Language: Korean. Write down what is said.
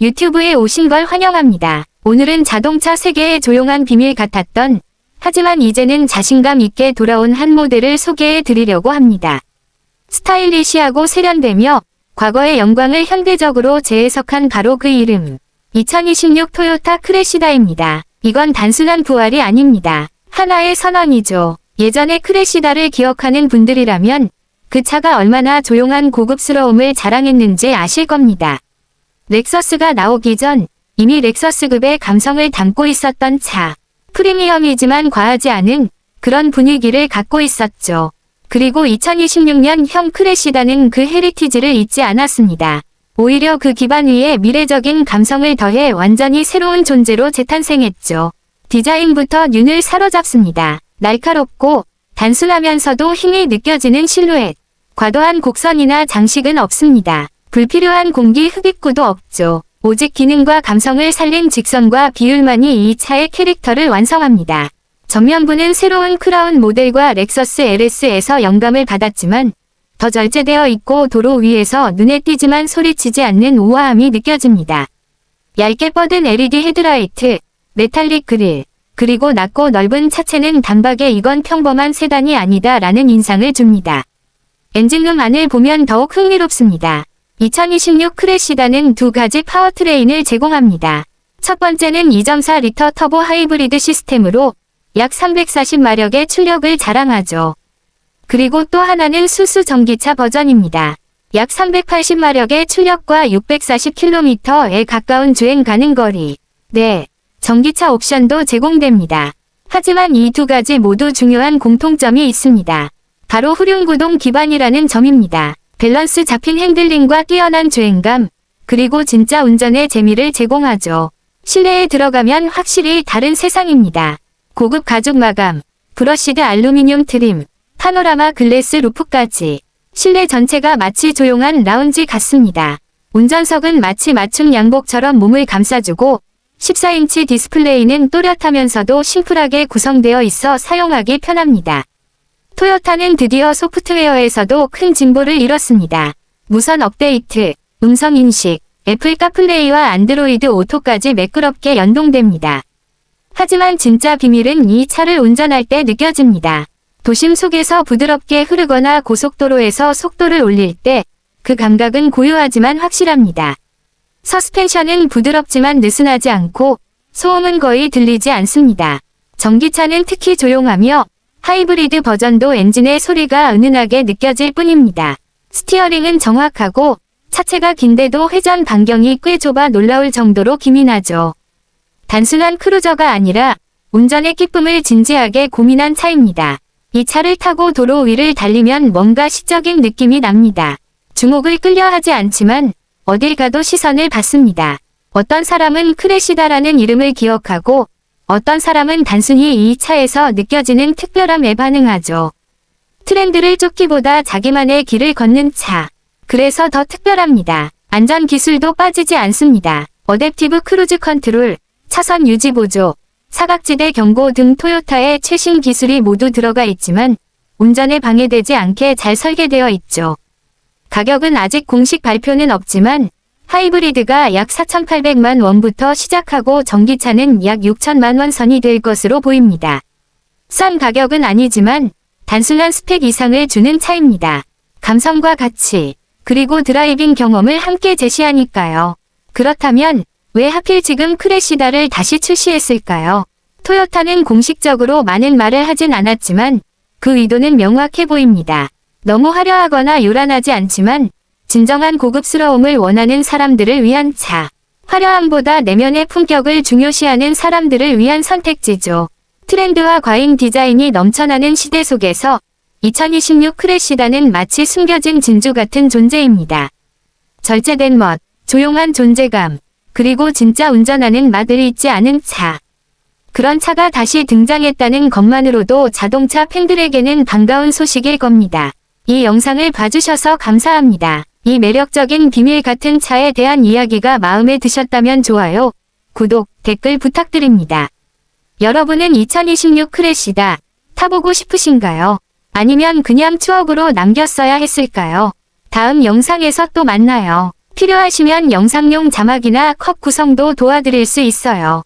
유튜브에 오신 걸 환영합니다. 오늘은 자동차 세계의 조용한 비밀 같았던 하지만 이제는 자신감 있게 돌아온 한 모델을 소개해 드리려고 합니다. 스타일리시하고 세련되며 과거의 영광을 현대적으로 재해석한 바로 그 이름. 2026 토요타 크레시다입니다. 이건 단순한 부활이 아닙니다. 하나의 선언이죠. 예전의 크레시다를 기억하는 분들이라면 그 차가 얼마나 조용한 고급스러움을 자랑했는지 아실 겁니다. 렉서스가 나오기 전 이미 렉서스급의 감성을 담고 있었던 차. 프리미엄이지만 과하지 않은 그런 분위기를 갖고 있었죠. 그리고 2026년 형 크레시다는 그 헤리티지를 잊지 않았습니다. 오히려 그 기반 위에 미래적인 감성을 더해 완전히 새로운 존재로 재탄생했죠. 디자인부터 눈을 사로잡습니다. 날카롭고 단순하면서도 힘이 느껴지는 실루엣. 과도한 곡선이나 장식은 없습니다. 불필요한 공기 흡입구도 없죠. 오직 기능과 감성을 살린 직선과 비율만이 이 차의 캐릭터를 완성합니다. 전면부는 새로운 크라운 모델과 렉서스 LS에서 영감을 받았지만 더 절제되어 있고 도로 위에서 눈에 띄지만 소리치지 않는 우아함이 느껴집니다. 얇게 뻗은 LED 헤드라이트, 메탈릭 그릴, 그리고 낮고 넓은 차체는 단박에 이건 평범한 세단이 아니다 라는 인상을 줍니다. 엔진룸 안을 보면 더욱 흥미롭습니다. 2026 크레시다는 두 가지 파워트레인을 제공합니다. 첫 번째는 2.4리터 터보 하이브리드 시스템으로 약 340마력의 출력을 자랑하죠. 그리고 또 하나는 수수 전기차 버전입니다. 약 380마력의 출력과 640km에 가까운 주행 가능 거리. 네, 전기차 옵션도 제공됩니다. 하지만 이 두 가지 모두 중요한 공통점이 있습니다. 바로 후륜구동 기반이라는 점입니다. 밸런스 잡힌 핸들링과 뛰어난 주행감, 그리고 진짜 운전의 재미를 제공하죠. 실내에 들어가면 확실히 다른 세상입니다. 고급 가죽 마감, 브러시드 알루미늄 트림, 파노라마 글래스 루프까지 실내 전체가 마치 조용한 라운지 같습니다. 운전석은 마치 맞춤 양복처럼 몸을 감싸주고 14인치 디스플레이는 또렷하면서도 심플하게 구성되어 있어 사용하기 편합니다. 토요타는 드디어 소프트웨어에서도 큰 진보를 이뤘습니다. 무선 업데이트, 음성 인식, 애플 카플레이와 안드로이드 오토까지 매끄럽게 연동됩니다. 하지만 진짜 비밀은 이 차를 운전할 때 느껴집니다. 도심 속에서 부드럽게 흐르거나 고속도로에서 속도를 올릴 때 그 감각은 고요하지만 확실합니다. 서스펜션은 부드럽지만 느슨하지 않고 소음은 거의 들리지 않습니다. 전기차는 특히 조용하며 하이브리드 버전도 엔진의 소리가 은은하게 느껴질 뿐입니다. 스티어링은 정확하고 차체가 긴데도 회전 반경이 꽤 좁아 놀라울 정도로 기민하죠. 단순한 크루저가 아니라 운전의 기쁨을 진지하게 고민한 차입니다. 이 차를 타고 도로 위를 달리면 뭔가 시적인 느낌이 납니다. 주목을 끌려 하지 않지만 어딜 가도 시선을 받습니다. 어떤 사람은 크레시다라는 이름을 기억하고 어떤 사람은 단순히 이 차에서 느껴지는 특별함에 반응하죠. 트렌드를 쫓기보다 자기만의 길을 걷는 차. 그래서 더 특별합니다. 안전 기술도 빠지지 않습니다. 어댑티브 크루즈 컨트롤, 차선 유지 보조, 사각지대 경고 등 토요타의 최신 기술이 모두 들어가 있지만 운전에 방해되지 않게 잘 설계되어 있죠. 가격은 아직 공식 발표는 없지만 하이브리드가 약 4,800만 원부터 시작하고 전기차는 약 6천만 원 선이 될 것으로 보입니다. 싼 가격은 아니지만 단순한 스펙 이상을 주는 차입니다. 감성과 가치, 그리고 드라이빙 경험을 함께 제시하니까요. 그렇다면 왜 하필 지금 크레시다를 다시 출시했을까요? 토요타는 공식적으로 많은 말을 하진 않았지만 그 의도는 명확해 보입니다. 너무 화려하거나 요란하지 않지만 진정한 고급스러움을 원하는 사람들을 위한 차. 화려함보다 내면의 품격을 중요시하는 사람들을 위한 선택지죠. 트렌드와 과잉 디자인이 넘쳐나는 시대 속에서 2026 크래시다는 마치 숨겨진 진주 같은 존재입니다. 절제된 멋, 조용한 존재감, 그리고 진짜 운전하는 맛을 잊지 않은 차. 그런 차가 다시 등장했다는 것만으로도 자동차 팬들에게는 반가운 소식일 겁니다. 이 영상을 봐주셔서 감사합니다. 이 매력적인 비밀 같은 차에 대한 이야기가 마음에 드셨다면 좋아요, 구독, 댓글 부탁드립니다. 여러분은 2026 크래시다 타보고 싶으신가요? 아니면 그냥 추억으로 남겼어야 했을까요? 다음 영상에서 또 만나요. 필요하시면 영상용 자막이나 컷 구성도 도와드릴 수 있어요.